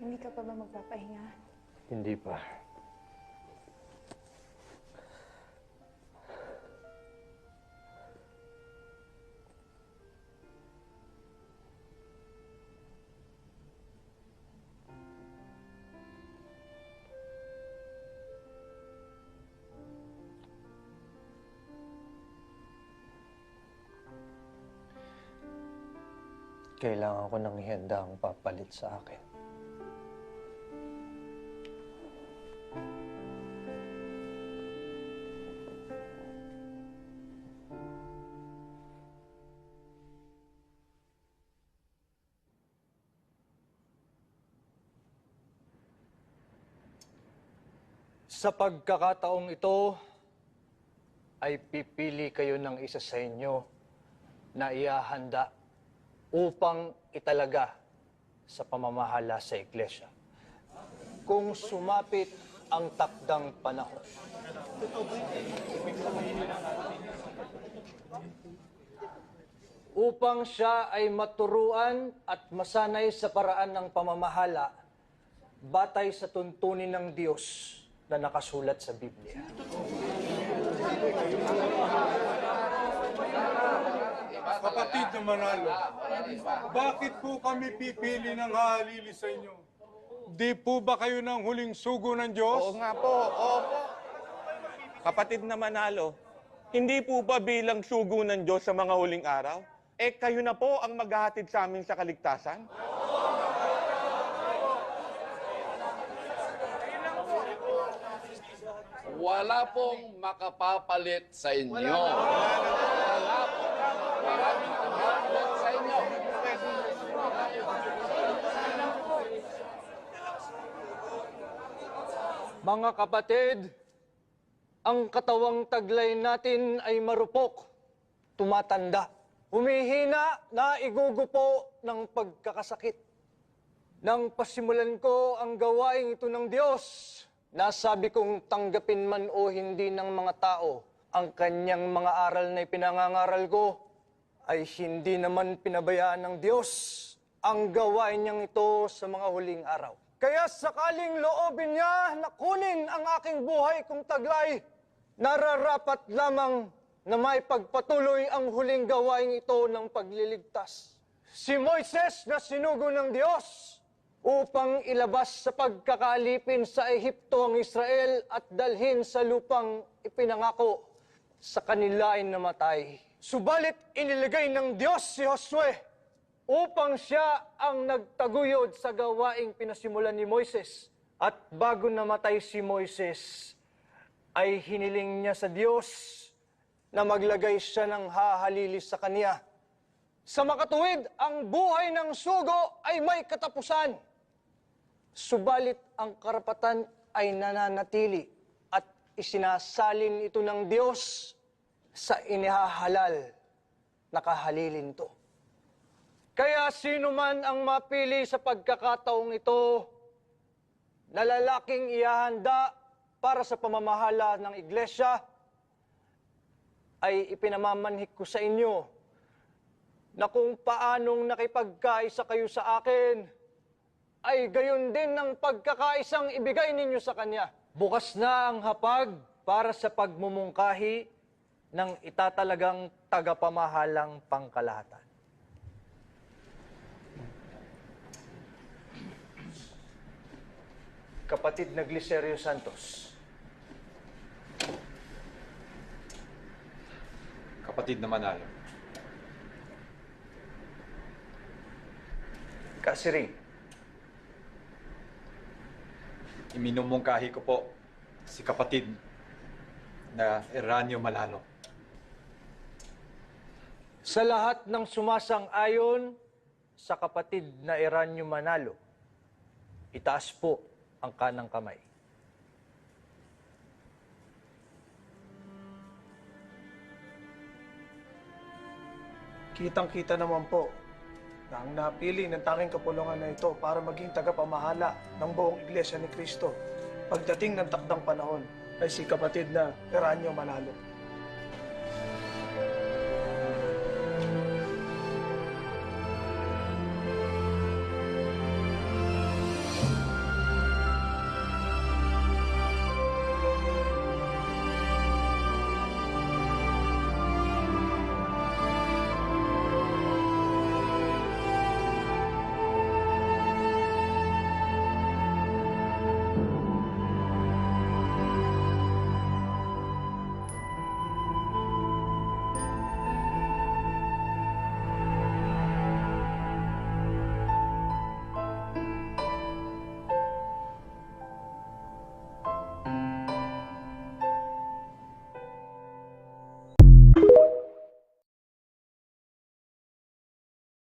Hindi ka pa ba magpapahinga? Hindi pa. Kailangan ko ng handa ang papalit sa akin. Sa pagkakataong ito, ay pipili kayo ng isa sa inyo na iahanda upang italaga sa pamamahala sa iglesia. Kung sumapit ang takdang panahon. Upang siya ay maturuan at masanay sa paraan ng pamamahala batay sa tuntunin ng Diyos na nakasulat sa Biblia. Kapatid na Manalo, bakit po kami pipili ng halili sa inyo? Di po ba kayo ng huling sugo ng Diyos? Oo nga po, opo. Kapatid na Manalo, hindi po ba bilang sugo ng Diyos sa mga huling araw? Eh kayo na po ang maghahatid sa amin sa kaligtasan? Wala pong makapapalit sa inyo. Wala po. Makapalit sa inyo. Mga kapatid, ang katawang taglay natin ay marupok, tumatanda, humihina na igugupo ng pagkakasakit. Nang pasimulan ko ang gawain ito ng Diyos, nasabi kong tanggapin man o hindi ng mga tao ang kanyang mga aral na ipinangangaral ko, ay hindi naman pinabayaan ng Diyos ang gawain niyang ito sa mga huling araw. Kaya sakaling loobin niya na kunin ang aking buhay kung taglay, nararapat lamang na may pagpatuloy ang huling gawain ito ng pagliligtas. Si Moises na sinugo ng Diyos upang ilabas sa pagkakalipin sa Ehipto ang Israel at dalhin sa lupang ipinangako sa kanila ay namatay. Subalit inilagay ng Diyos si Josue upang siya ang nagtaguyod sa gawaing pinasimulan ni Moises. At bago namatay si Moises, ay hiniling niya sa Diyos na maglagay siya ng hahalili sa kanya. Sa makatuwid, ang buhay ng sugo ay may katapusan. Subalit ang karapatan ay nananatili at isinasalin ito ng Diyos sa inihahalal na kahalilin to. Kaya sino man ang mapili sa pagkakataong ito na lalaking ihahanda para sa pamamahala ng iglesia, ay ipinamamanhik ko sa inyo na kung paanong nakipagkaisa kayo sa akin, ay gayon din ng pagkakaisang ibigay ninyo sa Kanya. Bukas na ang hapag para sa pagmumungkahi ng itatalagang tagapamahalang pangkalahatan. Kapatid na Glicerio Santos, Kapatid na Manalo. Kasiring, Iminumungkahi ko po si kapatid na Eranio Malalo. Sa lahat ng sumasang-ayon sa kapatid na Eranyo Manalo, itaas po ang kanang kamay. Kitang-kita naman po na ang napili ng tanging kapulungan na ito para maging tagapamahala ng buong Iglesia ni Kristo pagdating ng takdang panahon ay si kapatid na Eranio Manalo.